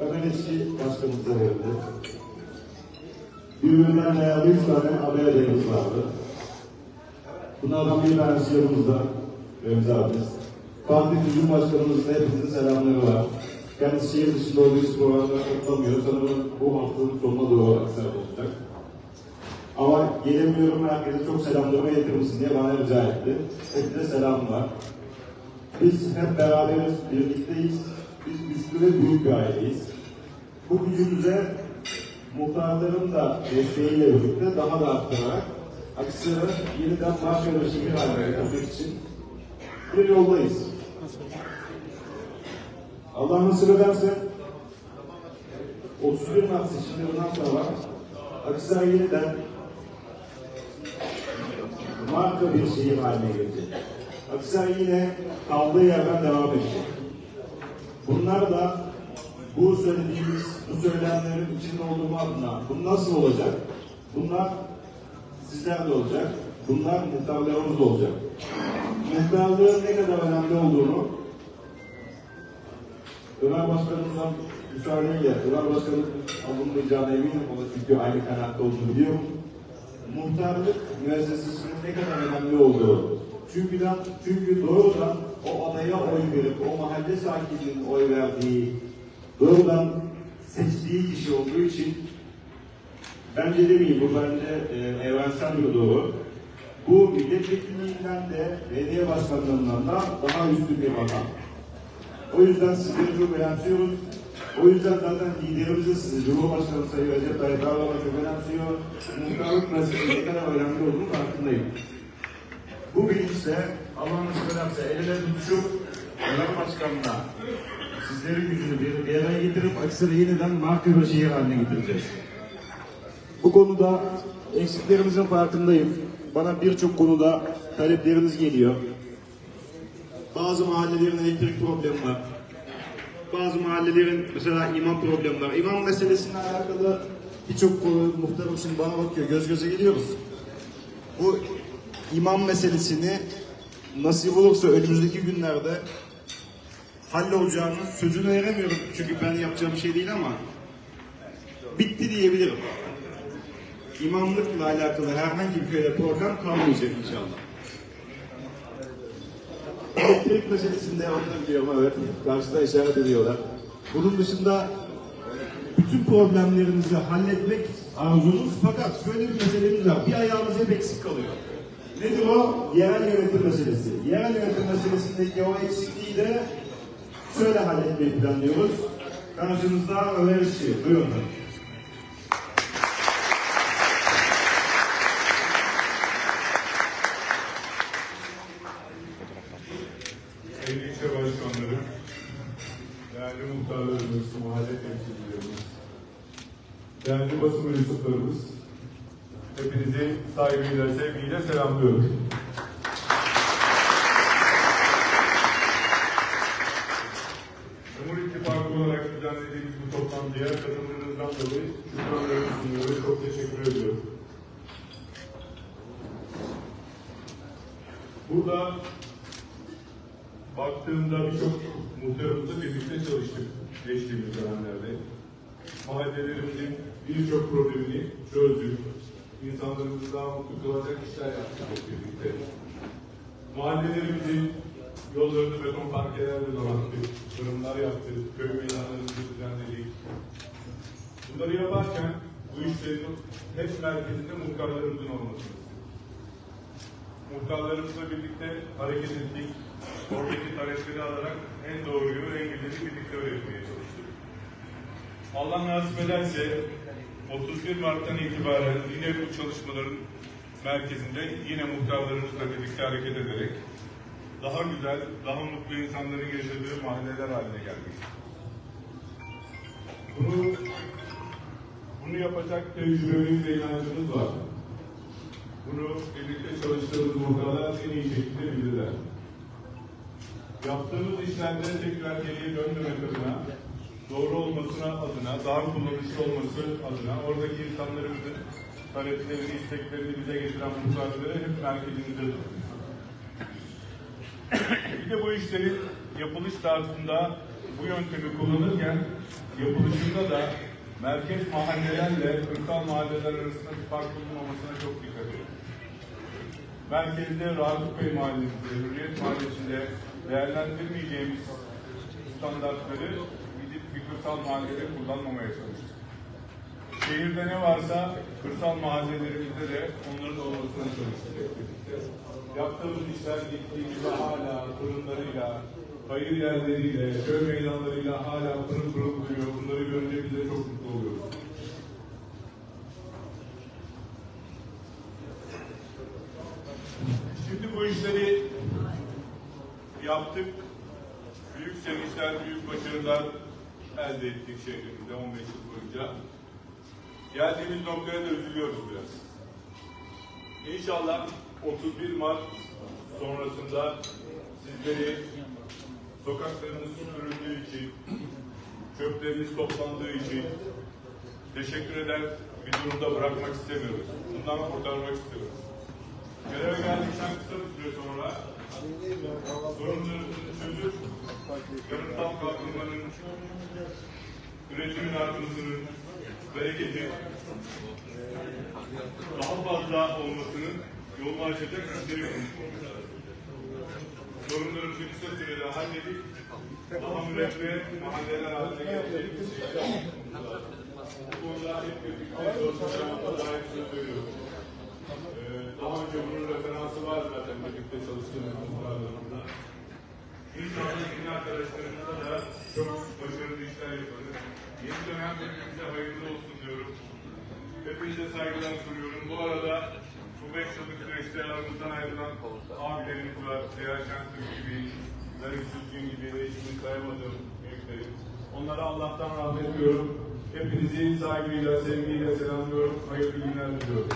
Ömer Eski başkanımıza verildi. Birbirinden değerli üç tane aday adayımız vardı. Bunlardan bir tanesi yanımızda, Remzi abimiz. Parti Tüzüm Başkanımızın hepinizin selamları var. Kendisi şehir dışında olduğu için programlara katılamıyor. Sanırım bu haftanın sonuna doğru Aksaray'da olacak. Ama gelemiyorum herkese çok selamlarımı misin diye bana rica etti. Hepinize selam var. Biz hep beraberiz, birlikteyiz. Biz güçlü büyük bir aileyiz. Bu gücümüze muhtarların da desteğiyle birlikte daha da arttırarak Aksaray'ı yeniden marka ve şehir haline getirmek için bir yoldayız. Allah nasip ederse 31 Mart seçimlerinden sonra Aksaray yeniden marka bir şehir haline gelecek. Aksaray yine kaldığı yerden devam edecek. Bunlar da bu söylediğimiz, bu söylemlerin içinde olduğum adına bu nasıl olacak? Bunlar sizler de olacak. Bunlar muhtarlarımız da olacak. Muhtarlığın ne kadar önemli olduğunu Ömer Başkanımızdan müsaadeyle, Ömer Başkanım alınmayacağına eminim. O da çünkü aynı kanaatte olduğunu biliyorum. Muhtarlık müessesesinin ne kadar önemli olduğu. Çünkü, çünkü doğrudan o adaya oy verip, o mahalle sakininin oy verdiği, doğrudan seçtiği kişi olduğu için bence demeyeyim, bu bence e, evrensel bir doğru. Bu milletvekilliğinden de, belediye başkanlığından da daha üstün bir makam. O yüzden sizleri çok önemsiyoruz. O yüzden zaten liderimizi sizi, Cumhurbaşkanı Sayın Recep Tayyip Erdoğan çok önemsiyor. Muhtarlık meselesi ne kadar önemli olduğunu farkındayım. Bu bilinçle Allah nasip ederse el ele tutuşup Ömer Başkanı'na sizlerin gücünü bir, bir araya getirip Aksaray'ı yeniden marka bir şehir haline getireceğiz. Bu konuda eksiklerimizin farkındayım. Bana birçok konuda talepleriniz geliyor. Bazı mahallelerin elektrik problemi var. Bazı mahallelerin mesela imam problemi var. İmam meselesiyle alakalı birçok konu muhtarım şimdi bana bakıyor. Göz göze geliyoruz. Bu imam meselesini nasip olursa önümüzdeki günlerde hallolacağını sözünü veremiyorum. Çünkü ben yapacağım şey değil ama bitti diyebilirim. İmamlıkla alakalı herhangi bir köyde problem kalmayacak inşallah. Elektrik meselesinde anlayabiliyorum evet. Karşıda işaret ediyorlar. Bunun dışında bütün problemlerimizi halletmek arzumuz fakat şöyle bir meselemiz var. Bir ayağımız hep eksik kalıyor. Nedir o? Yerel yönetim meselesi. Yerel yönetim meselesindeki o eksikliği de şöyle halletmeyi planlıyoruz. Karşınızda Ömer İşçi. Buyurun. Sayın ilçe başkanları, değerli muhtarlarımız, mahalle temsilcilerimiz, değerli basın mensuplarımız, hepinizi saygıyla, sevgiyle selamlıyorum. Cumhur İttifakı olarak düzenlediğimiz bu toplantıya katılımınızdan dolayı şükranlarımı sunuyorum. Çok teşekkür ediyorum. Burada baktığımda birçok çalıştık geçtiğimiz dönemlerde. Mahallelerimizin birçok problemini çözdük. İnsanlarımızı daha mutlu kılacak işler yaptık birlikte. Mahallelerimizin yollarını beton parkelerle donattık. Fırınlar yaptık. Köy meydanlarımızı düzenledik. Bunları yaparken bu işlerin hep merkezinde muhtarlarımızın olması muhtarlarımızla birlikte hareket ettik. Oradaki talepleri alarak en doğruyu, en güzeli birlikte öğretmeye çalıştık. Allah nasip ederse 31 Mart'tan itibaren yine bu çalışmaların merkezinde yine muhtarlarımızla birlikte hareket ederek daha güzel, daha mutlu insanların yaşadığı mahalleler haline geldik. Bunu, bunu yapacak tecrübemiz ve inancımız var. Bunu birlikte çalıştığımız muhtarlar en iyi şekilde bilirler. Yaptığımız işlerde tekrar geriye dönmemek adına, doğru olmasına adına, daha kullanışlı olması adına, oradaki insanlarımızın taleplerini, isteklerini bize getiren muhtarları hep merkezimizde. Bir de bu işlerin yapılış tarzında bu yöntemi kullanırken yapılışında da merkez mahallelerle kırsal mahalleler arasında fark bulunmamasına çok dikkat edin. Merkezde Ragıp Bey Mahallesi'nde, Hürriyet Mahallesi'nde değerlendirmeyeceğimiz standartları gidip bir kırsal mahallede kullanmamaya çalıştık. Şehirde ne varsa kırsal mahallelerimizde de onların olmasına çalıştık. Yaptığımız işler gittiği gibi hala fırınlarıyla, hayır yerleriyle, köy meydanlarıyla hala pırıl pırıl duruyor. Bunları görünce biz de çok mutlu oluyoruz. Şimdi bu işleri yaptık. Büyük sevinçler, büyük başarılar elde ettik şehrimizde 15 yıl boyunca. Geldiğimiz noktaya da üzülüyoruz biraz. İnşallah 31 Mart sonrasında sizleri sokaklarınız süpürüldüğü için, çöpleriniz toplandığı için teşekkür eder bir durumda bırakmak istemiyoruz. Bundan kurtarmak istiyoruz. Göreve geldikten kısa bir süre sonra sorunlarımızı çözüp yanıtsal kalkınmanın, üretimin artmasının, bereketin daha fazla olmasının yolunu açacak işleri konuşmamız. Sorunlarımızı kısa sürede halledip daha müreffeh mahalleler haline gelecek. Bu konuda hep birlikte çalışacağımıza dair söz veriyorum. Önce bunun referansı var zaten birlikte çalıştığımız kurumlarla. İnşallah yeni arkadaşlarımızla da çok başarılı işler yaparız. Yeni dönem hepimize hayırlı olsun diyorum. Hepinize saygılar sunuyorum. Bu arada bu beş yıllık süreçte aramızdan ayrılan abilerimiz var. Seyahat Şentürk gibi, Zarif Süzgün gibi ismini sayamadığım büyüklerim. Onlara Allah'tan rahmet diliyorum. Hepinizi saygıyla, sevgiyle selamlıyorum. Hayırlı günler diliyorum.